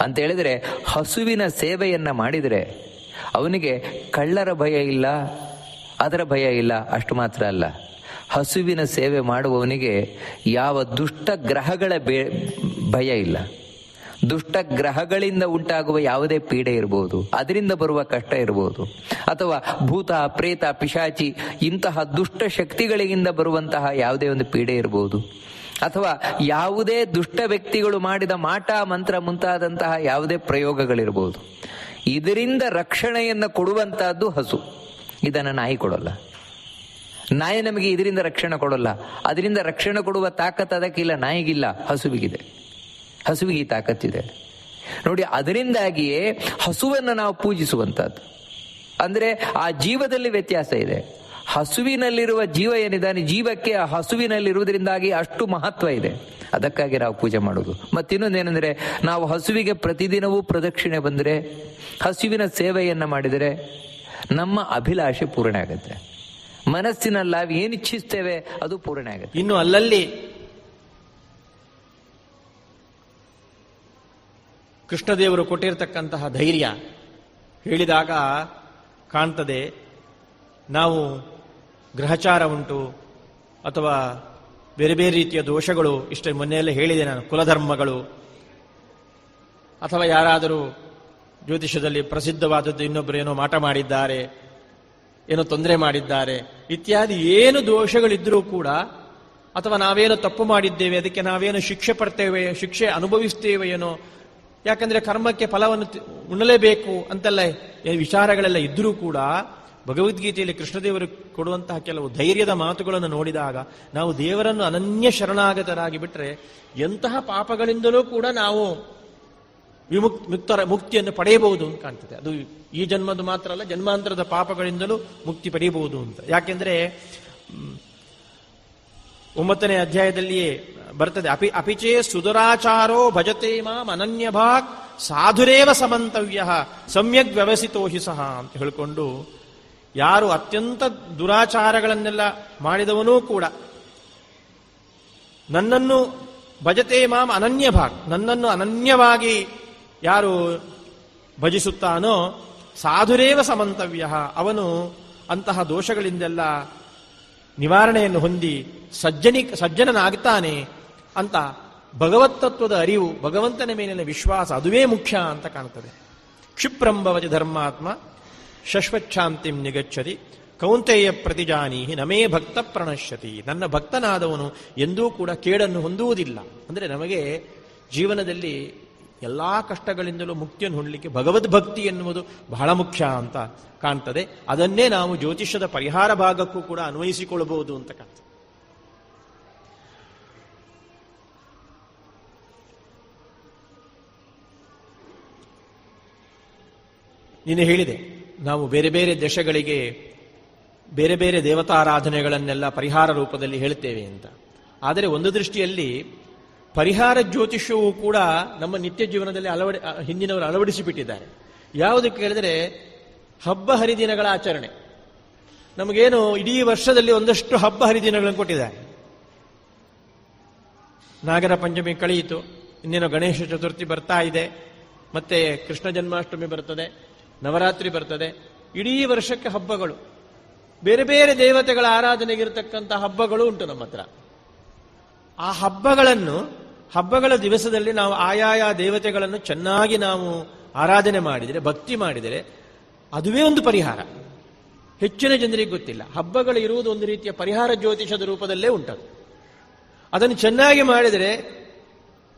ಅಂತ ಹೇಳಿದ್ರೆ ಹಸುವಿನ ಸೇವೆಯನ್ನ ಮಾಡಿದರೆ ಅವನಿಗೆ ಕಳ್ಳರ ಭಯ ಇಲ್ಲ, ಅದರ ಭಯ ಇಲ್ಲ, ಅಷ್ಟು ಮಾತ್ರ ಅಲ್ಲ. ಹಸುವಿನ ಸೇವೆ ಮಾಡುವವನಿಗೆ ಯಾವ ದುಷ್ಟ ಗ್ರಹಗಳ ಬೇ, ಭಯ ಇಲ್ಲ. ದುಷ್ಟ ಗ್ರಹಗಳಿಂದ ಉಂಟಾಗುವ ಯಾವುದೇ ಪೀಡೆ ಇರಬಹುದು ಅದರಿಂದ ಬರುವ ಕಷ್ಟ ಇರಬಹುದು ಅಥವಾ ಭೂತ, ಪ್ರೇತ, ಪಿಶಾಚಿ ಇಂತಹ ದುಷ್ಟ ಶಕ್ತಿಗಳಿಂದ ಬರುವಂತಹ ಯಾವುದೇ ಒಂದು ಪೀಡೆ ಇರಬಹುದು ಅಥವಾ ಯಾವುದೇ ದುಷ್ಟ ವ್ಯಕ್ತಿಗಳು ಮಾಡಿದ ಮಾಟ, ಮಂತ್ರ ಮುಂತಾದಂತಹ ಯಾವುದೇ ಪ್ರಯೋಗಗಳಿರಬಹುದು ಇದರಿಂದ ರಕ್ಷಣೆಯನ್ನು ಕೊಡುವಂತಹದ್ದು ಹಸು. ಇದನ್ನು ನಾಯಿ ಕೊಡೋಲ್ಲ. ನಾಯಿ ನಮಗೆ ಇದರಿಂದ ರಕ್ಷಣೆ ಕೊಡೋಲ್ಲ. ಅದರಿಂದ ರಕ್ಷಣೆ ಕೊಡುವ ತಾಕತ್ ಅದಕ್ಕಿಲ್ಲ ನಾಯಿಗಿಲ್ಲ, ಹಸುವಿಗಿದೆ. ಹಸುವಿಗೆ ಈ ತಾಕತ್ತಿದೆ. ನೋಡಿ, ಅದರಿಂದಾಗಿಯೇ ಹಸುವನ್ನು ನಾವು ಪೂಜಿಸುವಂತಹದ್ದು. ಅಂದ್ರೆ ಆ ಜೀವದಲ್ಲಿ ವ್ಯತ್ಯಾಸ ಇದೆ. ಹಸುವಿನಲ್ಲಿರುವ ಜೀವ ಏನಿದ್ದಾನೆ, ಜೀವಕ್ಕೆ ಆ ಹಸುವಿನಲ್ಲಿರುವುದರಿಂದಾಗಿ ಅಷ್ಟು ಮಹತ್ವ ಇದೆ. ಅದಕ್ಕಾಗಿ ನಾವು ಪೂಜೆ ಮಾಡೋದು. ಮತ್ತಿನ್ನೊಂದೇನೆಂದ್ರೆ ನಾವು ಹಸುವಿಗೆ ಪ್ರತಿದಿನವೂ ಪ್ರದಕ್ಷಿಣೆ ಬಂದರೆ, ಹಸುವಿನ ಸೇವೆಯನ್ನು ಮಾಡಿದರೆ, ನಮ್ಮ ಅಭಿಲಾಷೆ ಪೂರ್ಣ ಆಗುತ್ತೆ. ಮನಸ್ಸಿನಲ್ಲಿ ನಾವು ಏನು ಇಚ್ಛಿಸ್ತೇವೆ, ಅದು ಪೂರ್ಣ ಆಗುತ್ತೆ. ಇನ್ನು ಅಲ್ಲಲ್ಲಿ ಕೃಷ್ಣದೇವರು ಕೊಟ್ಟಿರತಕ್ಕಂತಹ ಧೈರ್ಯ ಹೇಳಿದಾಗ ಕಾಣ್ತದೆ, ನಾವು ಗ್ರಹಚಾರ ಉಂಟು, ಅಥವಾ ಬೇರೆ ಬೇರೆ ರೀತಿಯ ದೋಷಗಳು, ಇಷ್ಟ ಮೊನ್ನೆಯಲ್ಲೇ ಹೇಳಿದೆ ನಾನು, ಕುಲಧರ್ಮಗಳು, ಅಥವಾ ಯಾರಾದರೂ ಜ್ಯೋತಿಷ್ಯದಲ್ಲಿ ಪ್ರಸಿದ್ಧವಾದದ್ದು ಇನ್ನೊಬ್ಬರು ಏನೋ ಮಾಟ ಮಾಡಿದ್ದಾರೆ, ಏನೋ ತೊಂದರೆ ಮಾಡಿದ್ದಾರೆ, ಇತ್ಯಾದಿ ಏನು ದೋಷಗಳಿದ್ದರೂ ಕೂಡ, ಅಥವಾ ನಾವೇನು ತಪ್ಪು ಮಾಡಿದ್ದೇವೆ, ಅದಕ್ಕೆ ನಾವೇನು ಶಿಕ್ಷೆ ಪಡ್ತೇವೆ, ಶಿಕ್ಷೆ ಅನುಭವಿಸ್ತೇವೆ ಏನೋ, ಯಾಕಂದ್ರೆ ಕರ್ಮಕ್ಕೆ ಫಲವನ್ನು ಉಣ್ಣಲೇಬೇಕು ಅಂತೆಲ್ಲ ವಿಚಾರಗಳೆಲ್ಲ ಇದ್ದರೂ ಕೂಡ ಭಗವದ್ಗೀತೆಯಲ್ಲಿ ಕೃಷ್ಣದೇವರು ಕೊಡುವಂತಹ ಕೆಲವು ಧೈರ್ಯದ ಮಾತುಗಳನ್ನು ನೋಡಿದಾಗ ನಾವು ದೇವರನ್ನು ಅನನ್ಯ ಶರಣಾಗತರಾಗಿ ಬಿಟ್ಟರೆ ಎಂತಹ ಪಾಪಗಳಿಂದಲೂ ಕೂಡ ನಾವು ವಿಮುಕ್ ಮುಕ್ತರ ಮುಕ್ತಿಯನ್ನು ಪಡೆಯಬಹುದು ಅಂತ ಕಾಣ್ತದೆ. ಅದು ಈ ಜನ್ಮದ ಮಾತ್ರ ಅಲ್ಲ, ಜನ್ಮಾಂತರದ ಪಾಪಗಳಿಂದಲೂ ಮುಕ್ತಿ ಪಡೆಯಬಹುದು ಅಂತ. ಯಾಕೆಂದ್ರೆ ಒಂಬತ್ತನೇ ಅಧ್ಯಾಯದಲ್ಲಿಯೇ ಬರ್ತದೆ, ಅಪಿ ಅಪಿಚೇ ಸುಧುರಾಚಾರೋ ಭಜತೆ ಮಾಂ ಅನನ್ಯ ಭಾಗ್ ಸಾಧುರೇವ ಸಮಂತವ್ಯ ಸಮ್ಯಕ್ ವ್ಯವಸಿತೋ ಹಿ ಸಹ ಅಂತ ಹೇಳಿಕೊಂಡು ಯಾರು ಅತ್ಯಂತ ದುರಾಚಾರಗಳನ್ನೆಲ್ಲ ಮಾಡಿದವನೂ ಕೂಡ ನನ್ನನ್ನು ಭಜತೆ ಮಾಂ ಅನನ್ಯ ಭಾಗ್, ನನ್ನನ್ನು ಅನನ್ಯವಾಗಿ ಯಾರು ಭಜಿಸುತ್ತಾನೋ ಸಾಧುರೇವ ಸಮಂತವ್ಯ, ಅವನು ಅಂತಹ ದೋಷಗಳಿಂದೆಲ್ಲ ನಿವಾರಣೆಯನ್ನು ಹೊಂದಿ ಸಜ್ಜನಿ, ಸಜ್ಜನನಾಗ್ತಾನೆ ಅಂತ ಭಗವತ್ತತ್ವದ ಅರಿವು, ಭಗವಂತನ ಮೇಲಿನ ವಿಶ್ವಾಸ ಅದುವೇ ಮುಖ್ಯ ಅಂತ ಕಾಣ್ತದೆ ಕ್ಷಿಪ್ರಂಭವತಿ ಧರ್ಮಾತ್ಮ ಶಶ್ವಚ್ಛಾಂತಿಂ ನಿಗಚ್ಚತಿ ಕೌಂತೆಯ ಪ್ರತಿಜಾನೀಹಿ ನಮೇ ಭಕ್ತ ಪ್ರಣಶ್ಯತಿ. ನನ್ನ ಭಕ್ತನಾದವನು ಎಂದೂ ಕೂಡ ಕೇಡನ್ನು ಹೊಂದುವುದಿಲ್ಲ. ಅಂದರೆ ನಮಗೆ ಜೀವನದಲ್ಲಿ ಎಲ್ಲ ಕಷ್ಟಗಳಿಂದಲೂ ಮುಕ್ತಿಯನ್ನು ಹೊಂದಲಿಕ್ಕೆ ಭಗವದ್ಭಕ್ತಿ ಎನ್ನುವುದು ಬಹಳ ಮುಖ್ಯ ಅಂತ ಕಾಣ್ತದೆ. ಅದನ್ನೇ ನಾವು ಜ್ಯೋತಿಷ್ಯದ ಪರಿಹಾರ ಭಾಗಕ್ಕೂ ಕೂಡ ಅನ್ವಯಿಸಿಕೊಳ್ಳಬಹುದು ಅಂತ ಕಾಣ್ತದೆ. ನೀನು ಹೇಳಿದೆ ನಾವು ಬೇರೆ ಬೇರೆ ದೇಶಗಳಿಗೆ ಬೇರೆ ಬೇರೆ ದೇವತಾರಾಧನೆಗಳನ್ನೆಲ್ಲ ಪರಿಹಾರ ರೂಪದಲ್ಲಿ ಹೇಳ್ತೇವೆ ಅಂತ. ಆದರೆ ಒಂದು ದೃಷ್ಟಿಯಲ್ಲಿ ಪರಿಹಾರ ಜ್ಯೋತಿಷ್ಯವೂ ಕೂಡ ನಮ್ಮ ನಿತ್ಯ ಜೀವನದಲ್ಲಿ ಅಳವಡಿ ಹಿಂದಿನವರು ಅಳವಡಿಸಿಬಿಟ್ಟಿದ್ದಾರೆ. ಯಾವುದು ಕೇಳಿದರೆ ಹಬ್ಬ ಹರಿದಿನಗಳ ಆಚರಣೆ. ನಮಗೇನು ಇಡೀ ವರ್ಷದಲ್ಲಿ ಒಂದಷ್ಟು ಹಬ್ಬ ಹರಿದಿನಗಳನ್ನು ಕೊಟ್ಟಿದ್ದಾರೆ. ನಾಗರ ಪಂಚಮಿ ಕಳೆಯಿತು, ಇನ್ನೇನು ಗಣೇಶ ಚತುರ್ಥಿ ಬರ್ತಾ ಇದೆ, ಮತ್ತೆ ಕೃಷ್ಣ ಜನ್ಮಾಷ್ಟಮಿ ಬರ್ತದೆ ನವರಾತ್ರಿ ಬರ್ತದೆ. ಇಡೀ ವರ್ಷಕ್ಕೆ ಹಬ್ಬಗಳು. ಬೇರೆ ಬೇರೆ ದೇವತೆಗಳ ಆರಾಧನೆಗಿರತಕ್ಕಂಥ ಹಬ್ಬಗಳು ಉಂಟು ನಮ್ಮ ಹತ್ರ. ಆ ಹಬ್ಬಗಳನ್ನು, ಹಬ್ಬಗಳ ದಿವಸದಲ್ಲಿ ನಾವು ಆಯಾಯ ದೇವತೆಗಳನ್ನು ಚೆನ್ನಾಗಿ ನಾವು ಆರಾಧನೆ ಮಾಡಿದರೆ, ಭಕ್ತಿ ಮಾಡಿದರೆ, ಅದುವೇ ಒಂದು ಪರಿಹಾರ. ಹೆಚ್ಚಿನ ಜನರಿಗೆ ಗೊತ್ತಿಲ್ಲ. ಹಬ್ಬಗಳು ಇರುವುದು ಒಂದು ರೀತಿಯ ಪರಿಹಾರ ಜ್ಯೋತಿಷದ ರೂಪದಲ್ಲೇ ಉಂಟದು. ಅದನ್ನು ಚೆನ್ನಾಗಿ ಮಾಡಿದರೆ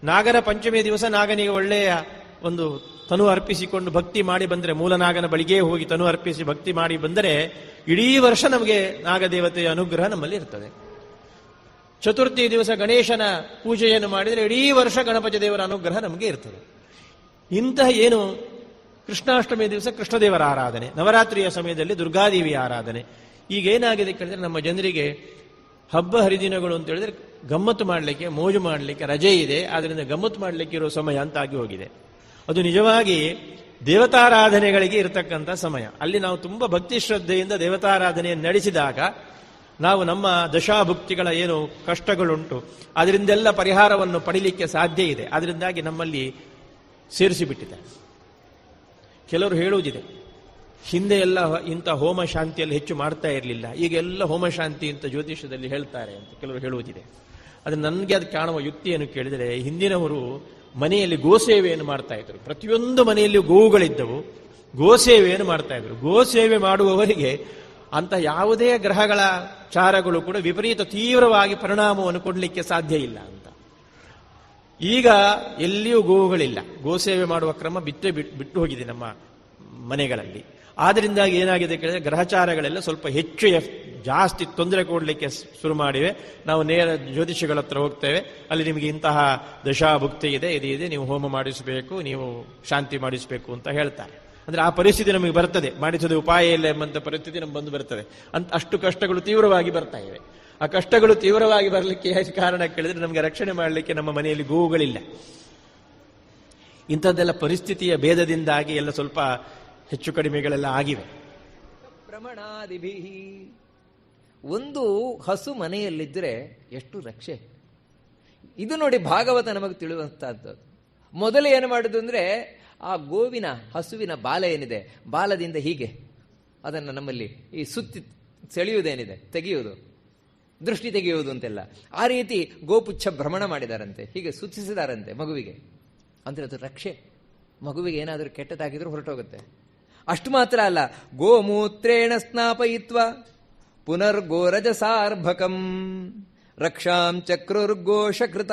ನಾಗರ ಪಂಚಮಿಯ ದಿವಸ ನಾಗನಿಗೆ ಒಳ್ಳೆಯ ಒಂದು ತನು ಅರ್ಪಿಸಿಕೊಂಡು ಭಕ್ತಿ ಮಾಡಿ ಬಂದರೆ ಮೂಲನಾಗನ ಬಳಿಗೆ ಹೋಗಿ ತನು ಅರ್ಪಿಸಿ ಭಕ್ತಿ ಮಾಡಿ ಬಂದರೆ ಇಡೀ ವರ್ಷ ನಮಗೆ ನಾಗದೇವತೆಯ ಅನುಗ್ರಹ ನಮ್ಮಲ್ಲಿ ಇರ್ತದೆ. ಚತುರ್ಥಿ ದಿವಸ ಗಣೇಶನ ಪೂಜೆಯನ್ನು ಮಾಡಿದರೆ ಇಡೀ ವರ್ಷ ಗಣಪತಿ ದೇವರ ಅನುಗ್ರಹ ನಮಗೆ ಇರ್ತದೆ. ಇಂತಹ ಏನು ಕೃಷ್ಣಾಷ್ಟಮಿ ದಿವಸ ಕೃಷ್ಣದೇವರ ಆರಾಧನೆ, ನವರಾತ್ರಿಯ ಸಮಯದಲ್ಲಿ ದುರ್ಗಾದೇವಿಯ ಆರಾಧನೆ. ಈಗ ಏನಾಗಿದೆ ಕೇಳಿದ್ರೆ ನಮ್ಮ ಜನರಿಗೆ ಹಬ್ಬ ಹರಿದಿನಗಳು ಅಂತ ಹೇಳಿದ್ರೆ ಗಮ್ಮತ್ತು ಮಾಡಲಿಕ್ಕೆ, ಮೋಜು ಮಾಡಲಿಕ್ಕೆ ರಜೆ ಇದೆ ಆದ್ದರಿಂದ ಗಮ್ಮತ್ತು ಮಾಡಲಿಕ್ಕೆ ಇರೋ ಸಮಯ ಅಂತ ಆಗಿ ಹೋಗಿದೆ. ಅದು ನಿಜವಾಗಿ ದೇವತಾರಾಧನೆಗಳಿಗೆ ಇರತಕ್ಕಂಥ ಸಮಯ. ಅಲ್ಲಿ ನಾವು ತುಂಬ ಭಕ್ತಿ ಶ್ರದ್ಧೆಯಿಂದ ದೇವತಾರಾಧನೆಯನ್ನು ನಡೆಸಿದಾಗ ನಾವು ನಮ್ಮ ದಶಾಭುಕ್ತಿಗಳ ಏನು ಕಷ್ಟಗಳುಂಟು, ಅದರಿಂದೆಲ್ಲ ಪರಿಹಾರವನ್ನು ಪಡಿಲಿಕ್ಕೆ ಸಾಧ್ಯ ಇದೆ. ಅದರಿಂದಾಗಿ ನಮ್ಮಲ್ಲಿ ಸೇರಿಸಿಬಿಟ್ಟಿದೆ. ಕೆಲವರು ಹೇಳುವುದಿದೆ, ಹಿಂದೆ ಎಲ್ಲ ಇಂಥ ಹೋಮ ಶಾಂತಿಯಲ್ಲಿ ಹೆಚ್ಚು ಮಾಡ್ತಾ ಇರಲಿಲ್ಲ, ಈಗ ಎಲ್ಲ ಹೋಮ ಶಾಂತಿ ಅಂತ ಜ್ಯೋತಿಷದಲ್ಲಿ ಹೇಳ್ತಾರೆ ಅಂತ ಕೆಲವರು ಹೇಳುವುದಿದೆ. ಅದು ನನಗೆ ಅದು ಕಾಣುವ ಯುಕ್ತಿಯನ್ನು ಕೇಳಿದರೆ, ಹಿಂದಿನವರು ಮನೆಯಲ್ಲಿ ಗೋಸೇವೆಯನ್ನು ಮಾಡ್ತಾ ಇದ್ರು? ಪ್ರತಿಯೊಂದು ಮನೆಯಲ್ಲಿ ಗೋವುಗಳಿದ್ದವು. ಗೋಸೇವೆಯನ್ನು ಮಾಡ್ತಾ ಇದ್ರು? ಗೋಸೇವೆ ಮಾಡುವವರಿಗೆ ಅಂತ ಯಾವುದೇ ಗ್ರಹಗಳ ಚಾರಗಳು ಕೂಡ ವಿಪರೀತ ತೀವ್ರವಾಗಿ ಪರಿಣಾಮವನ್ನು ಕೊಡಲಿಕ್ಕೆ ಸಾಧ್ಯ ಇಲ್ಲ ಅಂತ. ಈಗ ಎಲ್ಲಿಯೂ ಗೋವುಗಳಿಲ್ಲ. ಗೋಸೇವೆ ಮಾಡುವ ಕ್ರಮ ಬಿಟ್ಟೇ ಬಿಟ್- ಬಿಟ್ಟು ಹೋಗಿದೆ ನಮ್ಮ ಮನೆಗಳಲ್ಲಿ. ಆದ್ರಿಂದಾಗಿ ಏನಾಗಿದೆ ಕೇಳಿದ್ರೆ ಗ್ರಹಚಾರಗಳೆಲ್ಲ ಸ್ವಲ್ಪ ಹೆಚ್ಚು ಜಾಸ್ತಿ ತೊಂದರೆ ಕೊಡಲಿಕ್ಕೆ ಶುರು ಮಾಡಿವೆ. ನಾವು ನೇರ ಜ್ಯೋತಿಷಿಗಳ ಹತ್ರ ಹೋಗ್ತೇವೆ. ಅಲ್ಲಿ ನಿಮಗೆ ಇಂತಹ ದಶಾಭುಕ್ತಿ ಇದೆ, ಇದು ಇದೆ, ನೀವು ಹೋಮ ಮಾಡಿಸಬೇಕು, ನೀವು ಶಾಂತಿ ಮಾಡಿಸಬೇಕು ಅಂತ ಹೇಳ್ತಾರೆ. ಅಂದ್ರೆ ಆ ಪರಿಸ್ಥಿತಿ ನಮಗೆ ಬರ್ತದೆ. ಮಾಡಿಸೋದು ಉಪಾಯ ಇಲ್ಲ ಎಂಬಂಥ ಪರಿಸ್ಥಿತಿ ನಮ್ಗೆ ಬಂದು ಬರ್ತದೆ. ಅಂತ ಅಷ್ಟು ಕಷ್ಟಗಳು ತೀವ್ರವಾಗಿ ಬರ್ತಾ ಇವೆ. ಆ ಕಷ್ಟಗಳು ತೀವ್ರವಾಗಿ ಬರಲಿಕ್ಕೆ ಕಾರಣ ಕೇಳಿದ್ರೆ ನಮಗೆ ರಕ್ಷಣೆ ಮಾಡಲಿಕ್ಕೆ ನಮ್ಮ ಮನೆಯಲ್ಲಿ ಗೋವುಗಳಿಲ್ಲ. ಇಂಥದ್ದೆಲ್ಲ ಪರಿಸ್ಥಿತಿಯ ಭೇದದಿಂದಾಗಿ ಎಲ್ಲ ಸ್ವಲ್ಪ ಹೆಚ್ಚು ಕಡಿಮೆಗಳೆಲ್ಲ ಆಗಿವೆ. ಪ್ರಮಣಾದಿಭಿ ಒಂದು ಹಸು ಮನೆಯಲ್ಲಿದ್ದರೆ ಎಷ್ಟು ರಕ್ಷೆ? ಇದು ನೋಡಿ ಭಾಗವತ ನಮಗೆ ತಿಳಿಯುವಂತಹದ್ದು. ಮೊದಲು ಏನು ಮಾಡುದು ಅಂದ್ರೆ, ಆ ಗೋವಿನ ಹಸುವಿನ ಬಾಲ ಏನಿದೆ, ಬಾಲದಿಂದ ಹೀಗೆ ಅದನ್ನು ನಮ್ಮಲ್ಲಿ ಈ ಸುತ್ತಿ ಸೆಳೆಯುವುದೇನಿದೆ, ತೆಗೆಯುವುದು, ದೃಷ್ಟಿ ತೆಗೆಯುವುದು ಅಂತೆಲ್ಲ. ಆ ರೀತಿ ಗೋಪುಚ್ಛ ಭ್ರಮಣ ಮಾಡಿದಾರಂತೆ, ಹೀಗೆ ಸುತ್ತಿಸಿದಾರಂತೆ ಮಗುವಿಗೆ. ಅಂದರೆ ಅದು ರಕ್ಷೆ. ಮಗುವಿಗೆ ಏನಾದರೂ ಕೆಟ್ಟದಾಗಿದ್ರೂ ಹೊರಟೋಗುತ್ತೆ. ಅಷ್ಟು ಮಾತ್ರ ಅಲ್ಲ. ಗೋಮೂತ್ರೇಣ ಸ್ನಾಪಯಿತ್ವ ಪುನರ್ಗೋರಜಸಾರ್ಭಕಂ. ರಕ್ಷಾಂ ಚಕ್ರುರ್ಗೋಷಕೃತ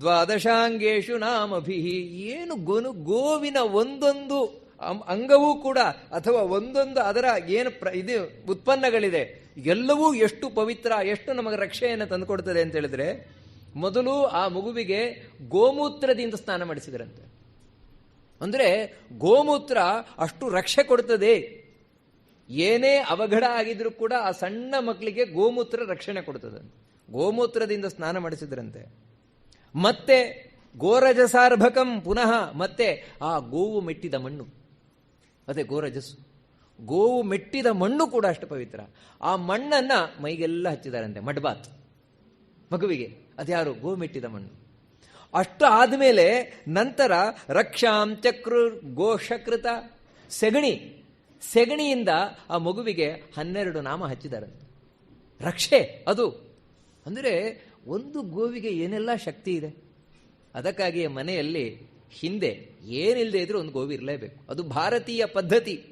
ದ್ವಾದಶಾಂಗೇಶು ನಾಮಭಿ. ಏನು ಗೋನು ಗೋವಿನ ಒಂದೊಂದು ಅಂಗವೂ ಕೂಡ ಅಥವಾ ಒಂದೊಂದು ಅದರ ಏನು ಪ್ರ ಇದು ಉತ್ಪನ್ನಗಳಿದೆ. ಎಲ್ಲವೂ ಎಷ್ಟು ಪವಿತ್ರ, ಎಷ್ಟು ನಮಗೆ ರಕ್ಷೆಯನ್ನು ತಂದುಕೊಡ್ತದೆ ಅಂತ ಹೇಳಿದ್ರೆ, ಮೊದಲು ಆ ಮಗುವಿಗೆ ಗೋಮೂತ್ರದಿಂದ ಸ್ನಾನ ಮಾಡಿಸಿದ್ರಂತೆ. ಅಂದ್ರೆ ಗೋಮೂತ್ರ ಅಷ್ಟು ರಕ್ಷೆ ಕೊಡ್ತದೆ. ಏನೇ ಅವಘಡ ಆಗಿದ್ರೂ ಕೂಡ ಆ ಸಣ್ಣ ಮಕ್ಕಳಿಗೆ ಗೋಮೂತ್ರ ರಕ್ಷಣೆ ಕೊಡ್ತದಂತೆ. ಗೋಮೂತ್ರದಿಂದ ಸ್ನಾನ ಮಾಡಿಸಿದ್ರಂತೆ. ಮತ್ತೆ ಗೋರಜಸಾರ್ಭಕಂ ಪುನಃ ಮತ್ತೆ ಆ ಗೋವು ಮೆಟ್ಟಿದ ಮಣ್ಣು. ಅದೇ ಗೋರಜಸ್ಸು. ಗೋವು ಮೆಟ್ಟಿದ ಮಣ್ಣು ಕೂಡ ಅಷ್ಟು ಪವಿತ್ರ. ಆ ಮಣ್ಣನ್ನು ಮೈಗೆಲ್ಲ ಹಚ್ಚಿದಾರಂತೆ, ಮಡ್ಬಾತ್. ಮಗುವಿಗೆ. ಅದ್ಯಾರು? ಗೋ ಮೆಟ್ಟಿದ ಮಣ್ಣು. ಅಷ್ಟು ಆದಮೇಲೆ ನಂತರ ರಕ್ಷಾಂ ಚಕ್ರ ಗೋಷಕೃತ ಸೆಗಣಿ. ಸೆಗಣಿಯಿಂದ ಆ ಮಗುವಿಗೆ ಹನ್ನೆರಡು ನಾಮ ಹಚ್ಚಿದ್ದಾರೆ. ರಕ್ಷೆ ಅದು. ಅಂದರೆ ಒಂದು ಗೋವಿಗೆ ಏನೆಲ್ಲ ಶಕ್ತಿ ಇದೆ? ಅದಕ್ಕಾಗಿ ಮನೆಯಲ್ಲಿ ಹಿಂದೆ ಏನಿಲ್ಲದೆ ಇದ್ರೂ ಒಂದು ಗೋವು ಇರಲೇಬೇಕು. ಅದು ಭಾರತೀಯ ಪದ್ಧತಿ.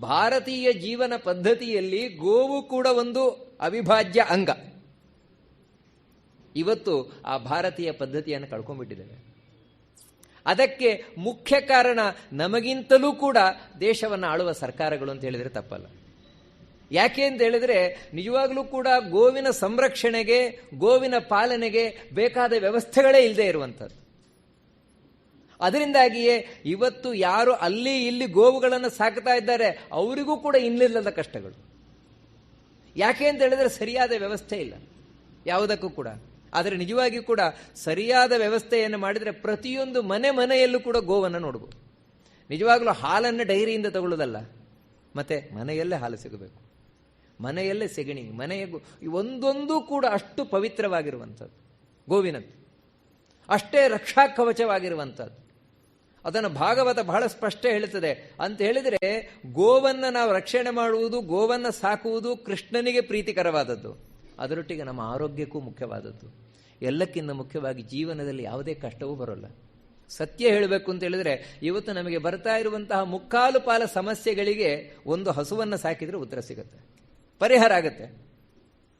ಭಾರತೀಯ ಜೀವನ ಪದ್ಧತಿಯಲ್ಲಿ ಗೋವು ಕೂಡ ಒಂದು ಅವಿಭಾಜ್ಯ ಅಂಗ. ಇವತ್ತು ಆ ಭಾರತೀಯ ಪದ್ಧತಿಯನ್ನು ಕಳ್ಕೊಂಡ್ಬಿಟ್ಟಿದ್ದೇವೆ. ಅದಕ್ಕೆ ಮುಖ್ಯ ಕಾರಣ ನಮಗಿಂತಲೂ ಕೂಡ ದೇಶವನ್ನು ಆಳುವ ಸರ್ಕಾರಗಳು ಅಂತ ಹೇಳಿದರೆ ತಪ್ಪಲ್ಲ. ಯಾಕೆ ಅಂತ ಹೇಳಿದ್ರೆ ನಿಜವಾಗ್ಲೂ ಕೂಡ ಗೋವಿನ ಸಂರಕ್ಷಣೆಗೆ, ಗೋವಿನ ಪಾಲನೆಗೆ ಬೇಕಾದ ವ್ಯವಸ್ಥೆಗಳೇ ಇಲ್ಲದೆ ಇರುವಂಥದ್ದು. ಅದರಿಂದಾಗಿಯೇ ಇವತ್ತು ಯಾರು ಅಲ್ಲಿ ಇಲ್ಲಿ ಗೋವುಗಳನ್ನು ಸಾಕ್ತಾ ಇದ್ದಾರೆ ಅವರಿಗೂ ಕೂಡ ಇನ್ನಿಲ್ಲದ ಕಷ್ಟಗಳು. ಯಾಕೆ ಅಂತ ಹೇಳಿದ್ರೆ ಸರಿಯಾದ ವ್ಯವಸ್ಥೆ ಇಲ್ಲ. ಯಾವುದಕ್ಕೂ ಕೂಡ. ಆದರೆ ನಿಜವಾಗಿಯೂ ಕೂಡ ಸರಿಯಾದ ವ್ಯವಸ್ಥೆಯನ್ನು ಮಾಡಿದರೆ ಪ್ರತಿಯೊಂದು ಮನೆ ಮನೆಯಲ್ಲೂ ಕೂಡ ಗೋವನ್ನು ನೋಡ್ಬೋದು. ನಿಜವಾಗ್ಲೂ ಹಾಲನ್ನು ಡೈರಿಯಿಂದ ತಗೊಳ್ಳೋದಲ್ಲ. ಮತ್ತೆ ಮನೆಯಲ್ಲೇ ಹಾಲು ಸಿಗಬೇಕು. ಮನೆಯಲ್ಲೇ ಸೆಗಣಿ, ಮನೆಯ ಒಂದೊಂದು ಕೂಡ ಅಷ್ಟು ಪವಿತ್ರವಾಗಿರುವಂಥದ್ದು. ಗೋವಿನದ್ದು. ಅಷ್ಟೇ ರಕ್ಷಾ ಕವಚವಾಗಿರುವಂಥದ್ದು. ಅದನ್ನು ಭಾಗವತ ಬಹಳ ಸ್ಪಷ್ಟ ಹೇಳುತ್ತದೆ. ಅಂತ ಹೇಳಿದರೆ ಗೋವನ್ನು ನಾವು ರಕ್ಷಣೆ ಮಾಡುವುದು, ಗೋವನ್ನು ಸಾಕುವುದು ಕೃಷ್ಣನಿಗೆ ಪ್ರೀತಿಕರವಾದದ್ದು. ಅದರೊಟ್ಟಿಗೆ ನಮ್ಮ ಆರೋಗ್ಯಕ್ಕೂ ಮುಖ್ಯವಾದದ್ದು. ಎಲ್ಲಕ್ಕಿಂತ ಮುಖ್ಯವಾಗಿ ಜೀವನದಲ್ಲಿ ಯಾವುದೇ ಕಷ್ಟವೂ ಬರೋಲ್ಲ. ಸತ್ಯ ಹೇಳಬೇಕು ಅಂತ ಹೇಳಿದ್ರೆ ಇವತ್ತು ನಮಗೆ ಬರ್ತಾ ಇರುವಂತಹ ಮುಕ್ಕಾಲು ಪಾಲ ಸಮಸ್ಯೆಗಳಿಗೆ ಒಂದು ಹಸುವನ್ನು ಸಾಕಿದ್ರೆ ಉತ್ತರ ಸಿಗುತ್ತೆ. ಪರಿಹಾರ ಆಗುತ್ತೆ.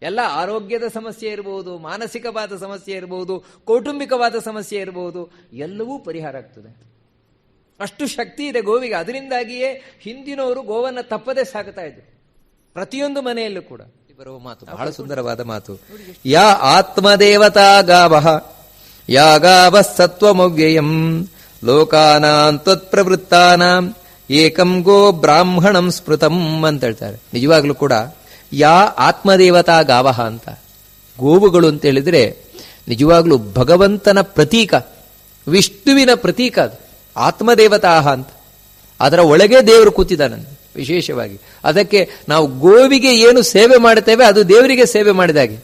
ಎಲ್ಲ ಆರೋಗ್ಯದ ಸಮಸ್ಯೆ ಇರಬಹುದು ಮಾನಸಿಕವಾದ ಸಮಸ್ಯೆ ಇರಬಹುದು ಕೌಟುಂಬಿಕವಾದ ಸಮಸ್ಯೆ ಇರಬಹುದು ಎಲ್ಲವೂ ಪರಿಹಾರ ಆಗ್ತದೆ. ಅಷ್ಟು ಶಕ್ತಿ ಇದೆ ಗೋವಿಗೆ. ಅದರಿಂದಾಗಿಯೇ ಹಿಂದಿನವರು ಗೋವನ್ನು ತಪ್ಪದೆ ಸಾಗುತ್ತಾ ಇದ್ರು. ಪ್ರತಿಯೊಂದು ಮನೆಯಲ್ಲೂ ಕೂಡ. ಬರುವ ಮಾತು. ಬಹಳ ಸುಂದರವಾದ ಮಾತು. ಯಾ ಆತ್ಮದೇವತಾ ಗಾವ ಯಾ ಗಾವ ಸತ್ವಮವ್ಯಯಂ ಲೋಕಾನಾಂ ತ್ವತ್ಪ್ರವೃತ್ತಾನಾಂ ಏಕಂ ಗೋ ಬ್ರಾಹ್ಮಣಂ ಸ್ಮೃತಂ ಅಂತ ಹೇಳ್ತಾರೆ. ನಿಜವಾಗ್ಲೂ ಕೂಡ ಯಾ ಆತ್ಮದೇವತಾ ಗಾವಹ ಅಂತ. ಗೋವುಗಳು ಅಂತ ಹೇಳಿದ್ರೆ ನಿಜವಾಗ್ಲೂ ಭಗವಂತನ ಪ್ರತೀಕ ವಿಷ್ಣುವಿನ ಪ್ರತೀಕ ಅದು. ಆತ್ಮದೇವತಾಹ ಅಂತ. ಅದರ ಒಳಗೆ ದೇವರು ಕೂತಿದ್ದಾನಂತೆ. ವಿಶೇಷವಾಗಿ. ಅದಕ್ಕೆ ನಾವು ಗೋವಿಗೆ ಏನು ಸೇವೆ ಮಾಡುತ್ತೇವೆ, ಅದು ದೇವರಿಗೆ ಸೇವೆ ಮಾಡಿದಾಗೆ.